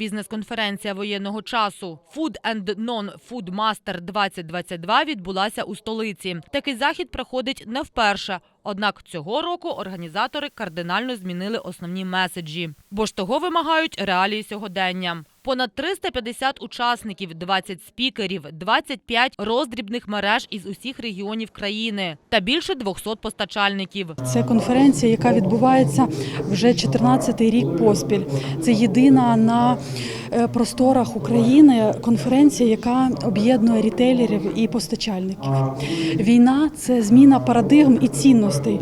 Бізнес-конференція воєнного часу Food and Non-Food Master 2022 відбулася у столиці. Такий захід проходить не вперше. Однак цього року організатори кардинально змінили основні меседжі, бо ж того вимагають реалії сьогодення. Понад 350 учасників, 20 спікерів, 25 роздрібних мереж із усіх регіонів країни та більше 200 постачальників. Це конференція, яка відбувається вже 14-й рік поспіль. Це єдина на е, просторах України конференція, яка об'єднує рітейлерів і постачальників. Війна це зміна парадигм і цінностей.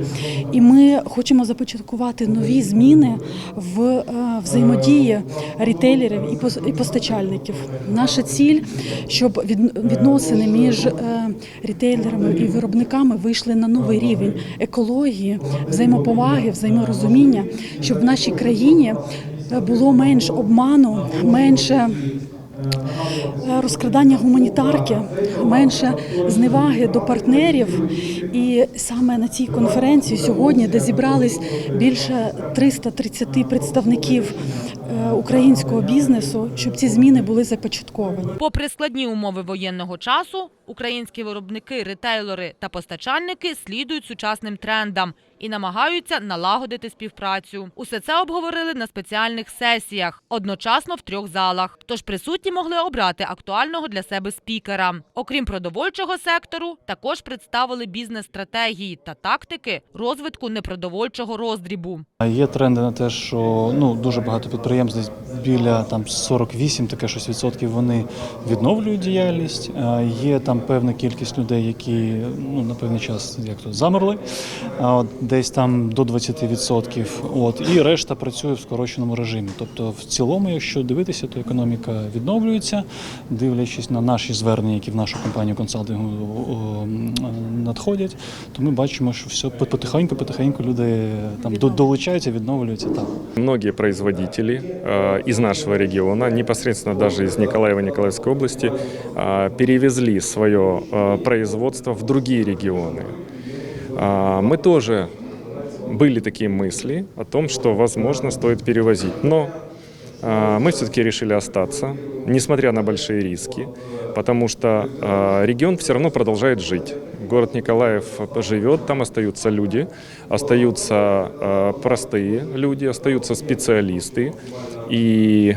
І ми хочемо започаткувати нові зміни в е, взаємодії рітейлерів і пос- і постачальників. Наша ціль, щоб відносини між е, рітейлерами і виробниками вийшли на новий рівень екології, взаємоповаги, взаєморозуміння, щоб в нашій країні е, було менш обману, менше. е, Розкрадання гуманітарки, менше зневаги до партнерів, і саме на цій конференції сьогодні, де зібрались більше 330 представників українського бізнесу, щоб ці зміни були започатковані. Попри складні умови воєнного часу, українські виробники, ретейлери та постачальники слідують сучасним трендам і намагаються налагодити співпрацю. Усе це обговорили на спеціальних сесіях, одночасно в трьох залах. Тож присутні могли обрати актуального для себе спікера. Окрім продовольчого сектору, також представили бізнес-стратегії та тактики розвитку непродовольчого роздрібу. Є тренди на те, що ну дуже багато підприємств, біля там 48, таке щось відсотків, вони відновлюють діяльність. Є там певна кількість людей, які ну на певний час як то замерли, а от десь там до 20%. От і решта працює в скороченому режимі. Тобто, в цілому, якщо дивитися, то економіка відновлюється, дивлячись на наші звернення, які в нашу компанію консалтингу надходять, то ми бачимо, що все потихеньку, потихеньку люди там до- долучаються, відновлюються так. Многие производители из нашего региона, непосредственно даже из Николаева Николаевской области, э, перевезли свое э, производство в другие регионы. А, Мы тоже были такие мысли о том, что, возможно, стоит перевозить. Но а, мы все-таки решили остаться, несмотря на большие риски, потому что а, регион все равно продолжает жить. Город Николаев живет, там остаются люди, остаются а, простые люди, остаются специалисты, и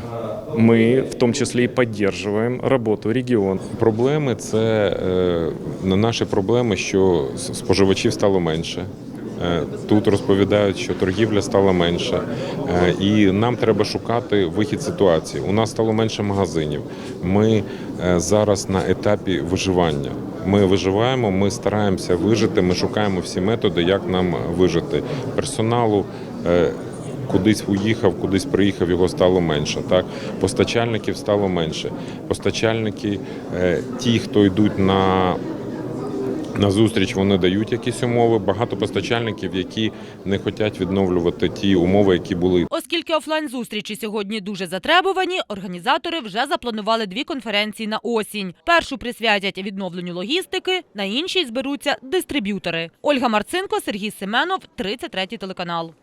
мы в том числе и поддерживаем работу региона. Проблеми це е, на наші проблеми, що с- споживачів стало менше. Е, Тут розповідають, що торгівля стала менше, Е, і нам треба шукати вихід ситуації. У нас стало менше магазинів. Ми е, зараз на етапі виживання. Ми виживаємо, ми стараємося вижити. Ми шукаємо всі методи, як нам вижити. Персоналу кудись уїхав, кудись приїхав, його стало менше. Так постачальників стало менше. Постачальники, ті, хто йдуть на на зустріч вони дають якісь умови. Багато постачальників, які не хочуть відновлювати ті умови, які були. Оскільки офлайн-зустрічі сьогодні дуже затребувані, організатори вже запланували дві конференції на осінь. Першу присвятять відновленню логістики, на іншій зберуться дистриб'ютори. Ольга Марцинко, Сергій Семенов, 33 телеканал.